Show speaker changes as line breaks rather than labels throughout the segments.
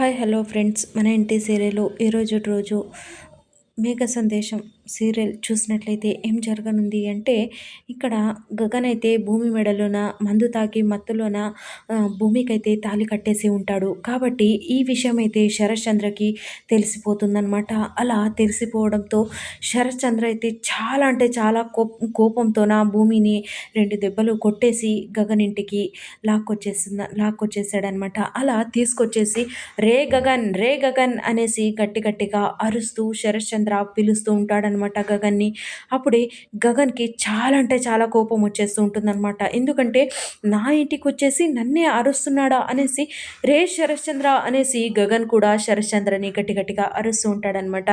Hi hello friends. మన ఇంటి serial ఈరోజు రోజు మేఘ సందేశం. సీరియల్ చూసినట్లయితే ఏం జరగనుంది అంటే ఇక్కడ గగన్ అయితే భూమి మెడలోన మందు తాకి మత్తులోన భూమికైతే తాళి కట్టేసి ఉంటాడు. కాబట్టి ఈ విషయం అయితే శరత్చంద్రకి తెలిసిపోతుందన్నమాట. అలా తెలిసిపోవడంతో శరత్చంద్ర అయితే చాలా అంటే చాలా కోప కోపంతో నా భూమిని రెండు దెబ్బలు కొట్టేసి గగన్ ఇంటికి లాక్కొచ్చేసింది లాక్కొచ్చేసాడనమాట అలా తీసుకొచ్చేసి రే గగన్ రే గగన్ అనేసి గట్టి గట్టిగా అరుస్తూ శరత్చంద్ర పిలుస్తూ ఉంటాడు అనమాట గగన్ని. అప్పుడే గగన్కి చాలా అంటే చాలా కోపం వచ్చేస్తూ ఉంటుందన్నమాట. ఎందుకంటే నా ఇంటికి వచ్చేసి నన్నే అరుస్తున్నాడా అనేసి రే శరశ్చంద్ర అనేసి గగన్ కూడా శరశ్చంద్రని గట్టి గట్టిగా అరుస్తూ ఉంటాడనమాట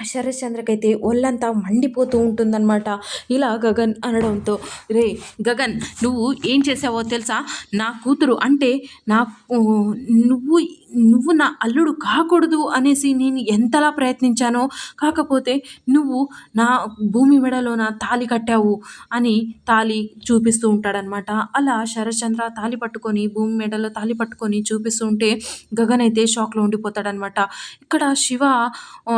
శరశ్చంద్రకైతే ఒళ్ళంతా మండిపోతూ ఉంటుందన్నమాట. ఇలా గగన్ అనడంతో రే గగన్ నువ్వు ఏం చేసావో తెలుసా? నా కూతురు అంటే నా నువ్వు నువ్వు నా అల్లుడు కాకూడదు అనేసి నేను ఎంతలా ప్రయత్నించానో కాకపోతే నువ్వు నా భూమి మెడలో నా తాలి కట్టావు అని తాలి చూపిస్తూ ఉంటాడనమాట అలా శరశ్చంద్ర తాలి పట్టుకొని భూమి మెడలో తాలి పట్టుకొని చూపిస్తూ ఉంటే గగన్ అయితే షాక్లో ఉండిపోతాడనమాట ఇక్కడ శివ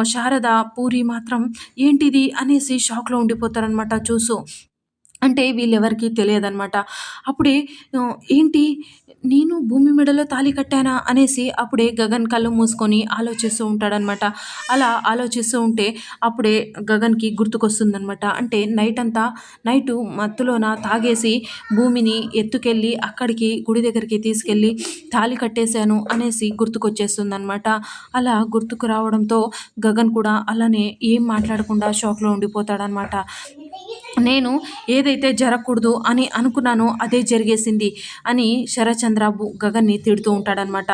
శారద పూరి మాత్రం ఏంటిది అనేసి షాక్లో ఉండిపోతారనమాట చూసు. అంటే వీళ్ళెవరికీ తెలియదన్నమాట. అప్పుడే ఏంటి? నేను భూమి మెడలో తాళి కట్టానా? అనేసి అప్పుడే గగన్ కళ్ళు మూసుకొని ఆలోచిస్తూ ఉంటాడనమాట అలా ఆలోచిస్తూ ఉంటే అప్పుడే గగన్కి గుర్తుకొస్తుందనమాట అంటే నైట్ అంతా నైటు మత్తులోన తాగేసి భూమిని ఎత్తుకెళ్ళి అక్కడికి గుడి దగ్గరికి తీసుకెళ్ళి తాళి కట్టేశాను అనేసి గుర్తుకొచ్చేస్తుందనమాట అలా గుర్తుకు రావడంతో గగన్ కూడా అలానే ఏం మాట్లాడకుండా షాక్లో ఉండిపోతాడనమాట నేను ఏదైతే జరగకూడదు అని అనుకున్నానో అదే జరిగేసింది అని శరచంద్ర బు- గగన్ని తిడుతూ ఉంటాడనమాట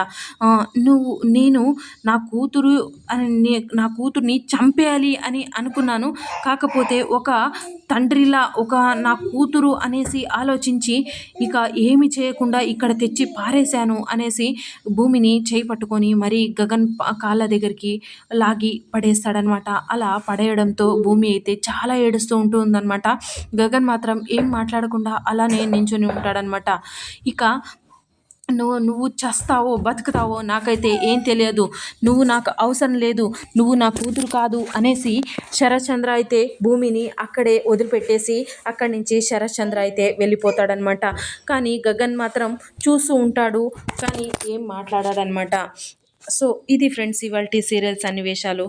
నువ్వు నేను నా కూతురు అని నా కూతుర్ని చంపేయాలి అని అనుకున్నాను. కాకపోతే ఒక తండ్రిలా ఒక నా కూతురు అనేసి ఆలోచించి ఇక ఏమి చేయకుండా ఇక్కడ తెచ్చి పారేశాను అనేసి భూమిని చేయి పట్టుకొని మరీ గగన్ కాళ్ళ దగ్గరికి లాగి పడేస్తాడనమాట అలా పడేయడంతో భూమి అయితే చాలా ఏడుస్తూ ఉంటుందన్నమాట. గగన్ మాత్రం ఏం మాట్లాడకుండా అలానే నించుని ఉంటాడనమాట ఇక నువ్వు నువ్వు చస్తావో బతుకుతావో నాకైతే ఏం తెలియదు. నువ్వు నాకు అవసరం లేదు. నువ్వు నా కూతురు కాదు అనేసి శరత్చంద్ర అయితే భూమిని అక్కడే వదిలిపెట్టేసి అక్కడి నుంచి శరత్చంద్ర అయితే వెళ్ళిపోతాడనమాట కానీ గగన్ మాత్రం చూస్తూ ఉంటాడు కానీ ఏం మాట్లాడాడనమాట సో ఇది ఫ్రెండ్స్ ఇవాళ సీరియల్ సన్నివేశాలు.